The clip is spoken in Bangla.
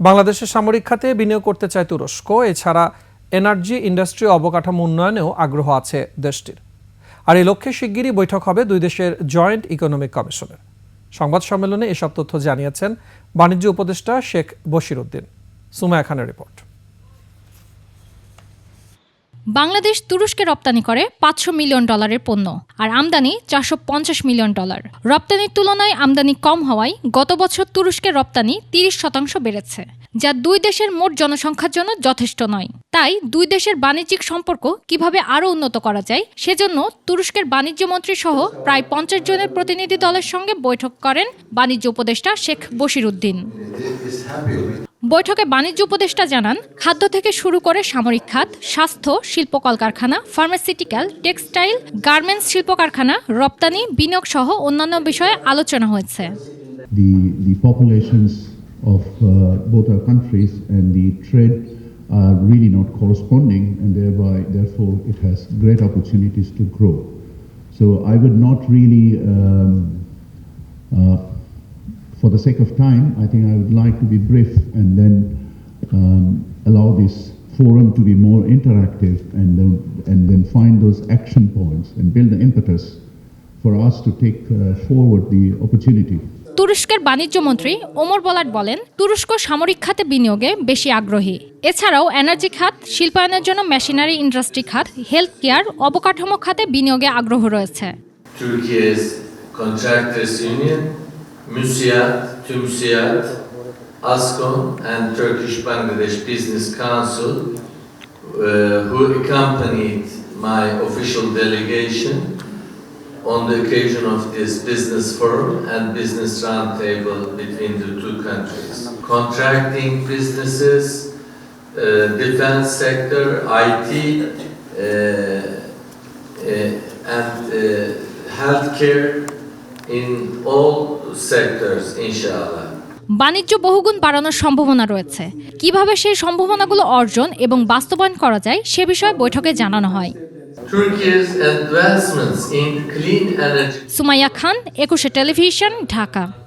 বাংলাদেশের সামরিক খাতে বিনিয়োগ করতে চায় তুরস্ক। এছাড়া এনার্জি ইন্ডাস্ট্রি অবকাঠামো উন্নয়নেও আগ্রহ আছে দেশটির। আর এই লক্ষ্যে শিগগিরই বৈঠক হবে দুই দেশের জয়েন্ট ইকোনমিক কমিশনের। সংবাদ সম্মেলনে এসব তথ্য জানিয়েছেন বাণিজ্য উপদেষ্টা শেখ বশির উদ্দিন। সুমায়া খানের রিপোর্ট। বাংলাদেশ তুরস্কে রপ্তানি করে পাঁচশো মিলিয়ন ডলারের পণ্য, আর আমদানি চারশো পঞ্চাশ মিলিয়ন ডলার। রপ্তানির তুলনায় আমদানি কম হওয়ায় গত বছর তুরস্কের রপ্তানি তিরিশ শতাংশ বেড়েছে, যা দুই দেশের মোট জনসংখ্যার জন্য যথেষ্ট নয়। তাই দুই দেশের বাণিজ্যিক সম্পর্ক কীভাবে আরও উন্নত করা যায়, সেজন্য তুরস্কের বাণিজ্য মন্ত্রী সহ প্রায় পঞ্চাশ জনের প্রতিনিধি দলের সঙ্গে বৈঠক করেন বাণিজ্য উপদেষ্টা শেখ বশির উদ্দিন। বৈঠকে বাণিজ্য উপদেষ্টা জানান খাদ্য থেকে শুরু করে সামরিক খাত স্বাস্থ্য শিল্প কলকারখানা ফার্মাসিউটিক্যাল টেক্সটাইল গার্মেন্টস শিল্প কারখানা রপ্তানি বিনিয়োগ সহ অন্যান্য বিষয়ে আলোচনা হয়েছে। uh, Are really not corresponding and thereby therefore it has great opportunities to grow. So i would not really um, for the sake of time, I think I would like to be brief and then um, allow this forum to be more interactive and then, and then find those action points and build the impetus for us to take uh, forward the opportunity. তুরস্কের বাণিজ্য মন্ত্রী ওমর বলাট বলেন তুরস্ক সামরিক খাতে বিনিয়োগে বেশি আগ্রহী এছাড়াও এনার্জি খাত শিল্পায়নের জন্য মেশিনারি ইন্ডাস্ট্রি খাত হেলথ কেয়ার অবকাঠামো খাতে বিনিয়োগে আগ্রহ রয়েছে Türkiye's Contractors Union, MÜSİAD, TÜMSİAD, ASKON and Turkish Bangladesh Business Council uh, who accompanied my official delegation on the occasion of this business forum and business roundtable between the two countries. Contracting businesses, uh, defense sector, IT, uh, uh, and uh, healthcare in all sectors, inshallah. বাণিজ্য বহুগুণ বাড়ানোর সম্ভাবনা রয়েছে। কীভাবে সেই সম্ভাবনাগুলো অর্জন এবং বাস্তবায়ন করা যায় সে বিষয়ে বৈঠকে জানানো হয়। সুমাইয়া খান একুশে টেলিভিশন ঢাকা।